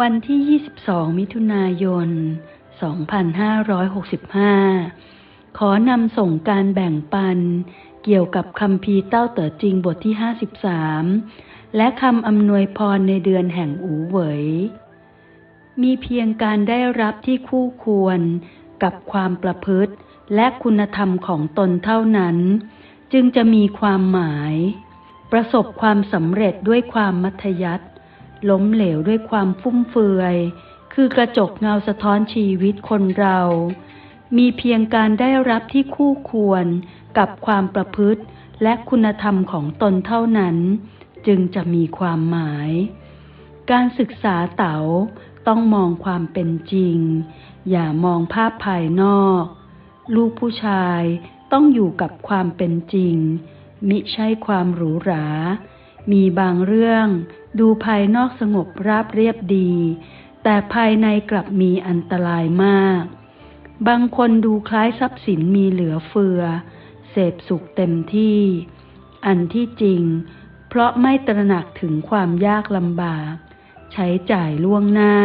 วันที่ 22 มิถุนายน 2565 ขอนำส่งการแบ่งปัน เกี่ยวกับคำพีเต้าเต๋อจริงบทที่ 53 และคำอำนวยพรในเดือนแห่งอูเหวย มีเพียงการได้รับที่คู่ควรกับความประพฤติและคุณธรรมของตนเท่านั้น จึงจะมีความหมาย ประสบความสำเร็จด้วยความมัธยัติ ล้มเหลวด้วยความฟุ่มเฟือย คือกระจกเงาสะท้อนชีวิตคนเรา มีเพียงการได้รับที่คู่ควรกับความประพฤติและคุณธรรมของตนเท่านั้น จึงจะมีความหมาย การศึกษาเต๋าต้องมองความเป็นจริง อย่ามองภาพภายนอก ลูกผู้ชายต้องอยู่กับความเป็นจริง มิใช่ความหรูหรา มีบางเรื่อง ดูภายนอกสงบราบเรียบดี แต่ภายในกลับมีอันตรายมาก บางคนดูคล้ายทรัพย์สินมีเหลือเฟือ เสพสุขเต็มที่ อันที่จริง เพราะไม่ตระหนักถึงความยากลำบาก ใช้จ่ายล่วงหน้า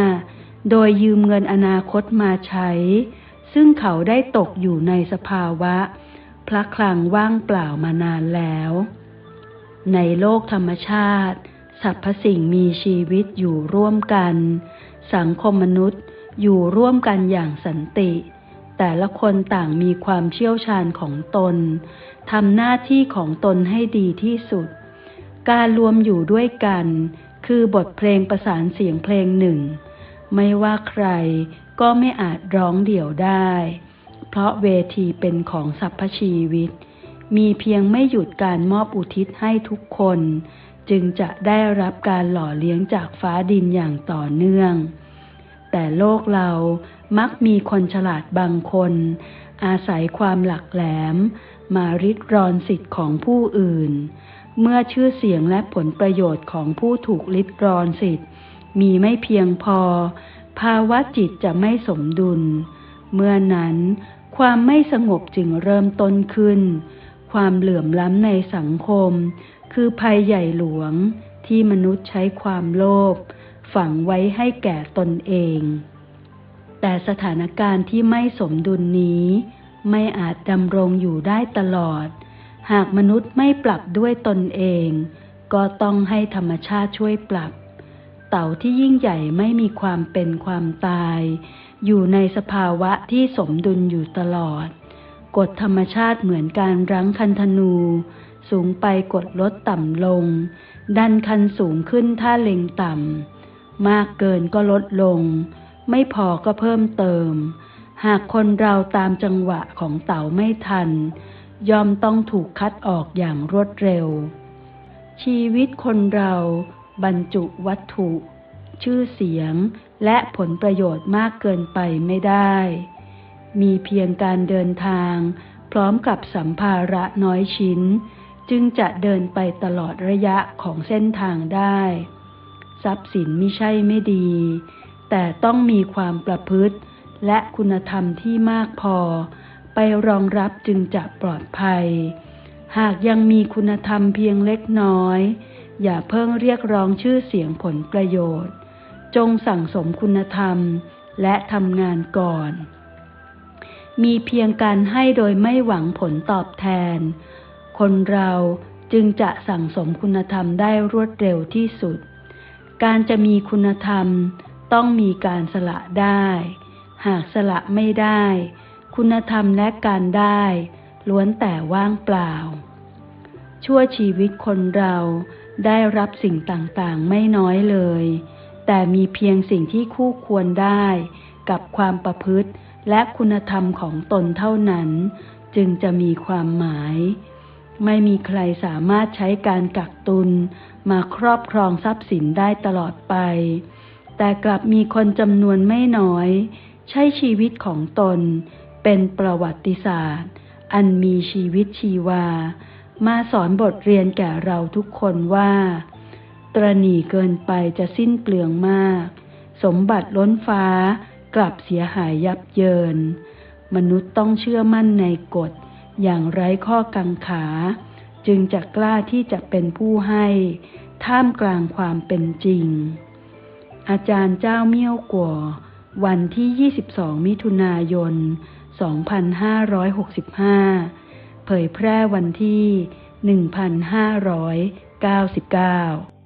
โดยยืมเงินอนาคตมาใช้ ซึ่งเขาได้ตกอยู่ในสภาวะพระคลังว่างเปล่ามานานแล้ว ในโลกธรรมชาติสรรพสิ่งมีชีวิตอยู่ร่วมกัน สังคมมนุษย์อยู่ร่วมกันอย่างสันติ แต่ละคนต่างมีความเชี่ยวชาญของตนทำหน้าที่ของตนให้ดีที่สุด การรวมอยู่ด้วยกัน คือบทเพลงประสานเสียงเพลงหนึ่ง ไม่ว่าใครก็ไม่อาจร้องเดี่ยวได้ เพราะเวทีเป็นของสรรพชีวิต มีเพียงไม่หยุดการมอบอุทิศให้ทุกคน จึงจะได้รับการหล่อเลี้ยงจากฟ้าดินอย่างต่อเนื่อง แต่โลกเรามักมีคนฉลาดบางคน อาศัยความหลักแหลม มาริดรอนสิทธิ์ของผู้อื่น เมื่อชื่อเสียงและผลประโยชน์ของผู้ถูกลิดรอนสิทธิ์ มีไม่เพียงพอ ภาวะจิตจะไม่สมดุล เมื่อนั้นความไม่สงบจึงเริ่มต้นขึ้น ความเหลื่อมล้ำในสังคม คือภัยใหญ่หลวงที่มนุษย์ใช้ความโลภฝังไว้ให้แก่ตนเอง แต่สถานการณ์ที่ไม่สมดุลนี้ ไม่อาจดำรงอยู่ได้ตลอด หากมนุษย์ไม่ปรับด้วยตนเอง ก็ต้องให้ธรรมชาติช่วยปรับ เต่าที่ยิ่งใหญ่ไม่มีความเป็นความตาย อยู่ในสภาวะที่สมดุลอยู่ตลอด กฎธรรมชาติเหมือนการรั้งคันธนู สูงไปกดลดต่ำลง ดันคันสูงขึ้นถ้าเล็งต่ำ มากเกินก็ลดลง ไม่พอก็เพิ่มเติม หากคนเราตามจังหวะของเต่าไม่ทัน ยอมต้องถูกคัดออกอย่างรวดเร็ว ชีวิตคนเราบรรจุวัตถุ ชื่อเสียง และผลประโยชน์มากเกินไปไม่ได้ มีเพียงการเดินทาง พร้อมกับสัมภาระน้อยชิ้น จึงจะเดินไปตลอดระยะของเส้นทางได้ ทรัพย์สินไม่ใช่ไม่ดี แต่ต้องมีความประพฤติ และคุณธรรมที่มากพอ ไปรองรับจึงจะปลอดภัย หากยังมีคุณธรรมเพียงเล็กน้อย อย่าเพิ่งเรียกร้องชื่อเสียงผลประโยชน์ จงสั่งสมคุณธรรมและทำงานก่อน มีเพียงการให้โดยไม่หวังผลตอบแทน คนเราจึงจะสั่งสมคุณธรรมได้รวดเร็วที่สุด การจะมีคุณธรรมต้องมีการสละได้ หากสละไม่ได้ คุณธรรมและการได้ ล้วนแต่ว่างเปล่า ชั่วชีวิตคนเราได้รับสิ่งต่างๆไม่น้อยเลย แต่มีเพียงสิ่งที่คู่ควรได้กับความประพฤติ และคุณธรรมของตนเท่านั้น จึงจะมีความหมาย ไม่มีใครสามารถใช้การกักตุนมาครอบครองทรัพย์สินได้ตลอดไป แต่กลับมีคนจำนวนไม่น้อย ใช้ชีวิตของตน เป็นประวัติศาสตร์ อันมีชีวิตชีวา มาสอนบทเรียนแก่เราทุกคนว่า ตรณีเกินไปจะสิ้นเปลืองมาก สมบัติล้นฟ้า กลับเสียหายยับเยิน มนุษย์ต้องเชื่อมั่นในกฎ อย่างไร้ข้อกังขา จึงจะกล้าที่จะเป็นผู้ให้ ท่ามกลางความเป็นจริง อาจารย์เจ้าเมี่ยวกัววันที่ 22 มิถุนายน 2565 เผยแพร่วันที่ 1599